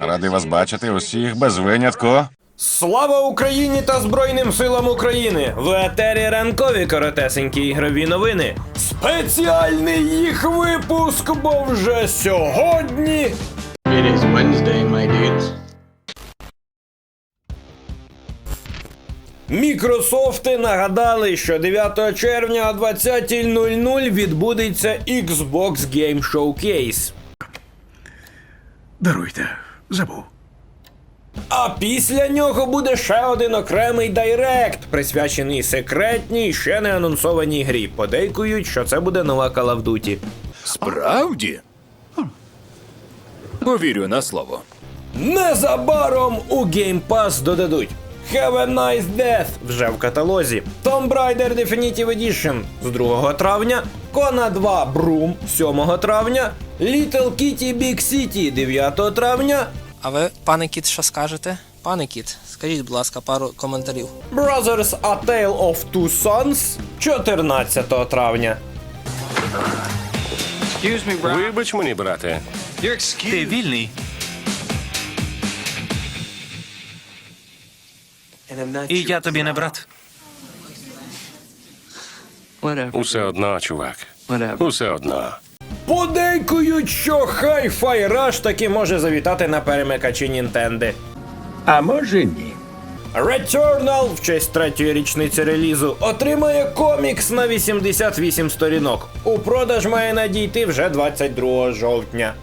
Радий вас бачити усіх без винятку. Слава Україні та Збройним силам України! В етері ранкові коротесенькі ігрові новини. Спеціальний їх випуск, бо вже сьогодні. It is Wednesday, my dudes. Мікрософти нагадали, що 9 червня о 20.00 відбудеться Xbox Game Showcase. Даруйте, забув. А після нього буде ще один окремий дайрект, присвячений секретній, ще не анонсованій грі. Подейкують, що це буде нова Call of Duty. Справді? Повірю на слово. Незабаром у Game Pass додадуть Have a Nice Death вже в каталозі, Tomb Raider Definitive Edition з 2 травня, Kona 2 Broom 7 травня, Little Kitty Big City 9 травня, А ви, пане кіт, що скажете? Пане кіт, скажіть, будь ласка, пару коментарів. Brothers A Tale of Two Sons 14 травня. Вибач мені, брате. Ти вільний? І я тобі не брат. Усе одно, чувак. Усе одно. Подейкують, що Hi-Fi Rush таки може завітати на перемикачі Нінтенди. А може ні. Returnal в честь третьої річниці релізу отримає комікс на 88 сторінок. У продаж має надійти вже 22 жовтня.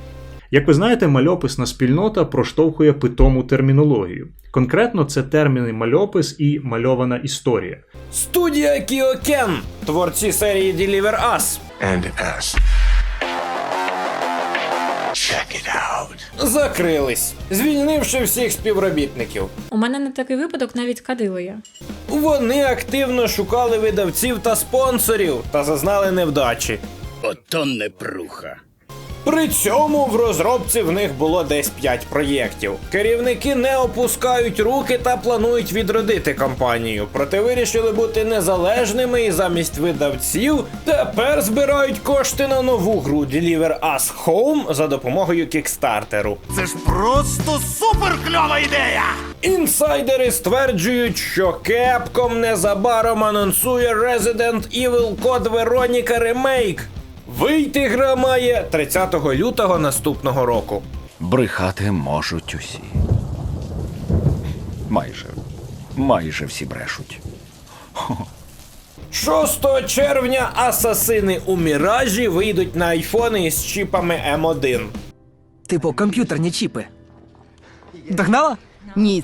Як ви знаєте, мальописна спільнота проштовхує питому термінологію. Конкретно це терміни мальопис і мальована історія. Студія Kyoken, творці серії Deliver Us, And us. Check it out. закрились, звільнивши всіх співробітників. У мене на такий випадок навіть кадило є. Вони активно шукали видавців та спонсорів та зазнали невдачі. Ото непруха. При цьому в розробці в них було десь 5 проєктів. Керівники не опускають руки та планують відродити компанію, проте вирішили бути незалежними і замість видавців тепер збирають кошти на нову гру Deliver Us Home за допомогою кікстартеру. Це ж просто супер кльова ідея! Інсайдери стверджують, що Capcom незабаром анонсує Resident Evil Code Veronica Remake. Вийти гра має 30 лютого наступного року. Брехати можуть усі. Майже. Майже всі брешуть. 6 червня асасини у Міражі вийдуть на айфони із чіпами М1. Типу, комп'ютерні чіпи. Догнала? Ні.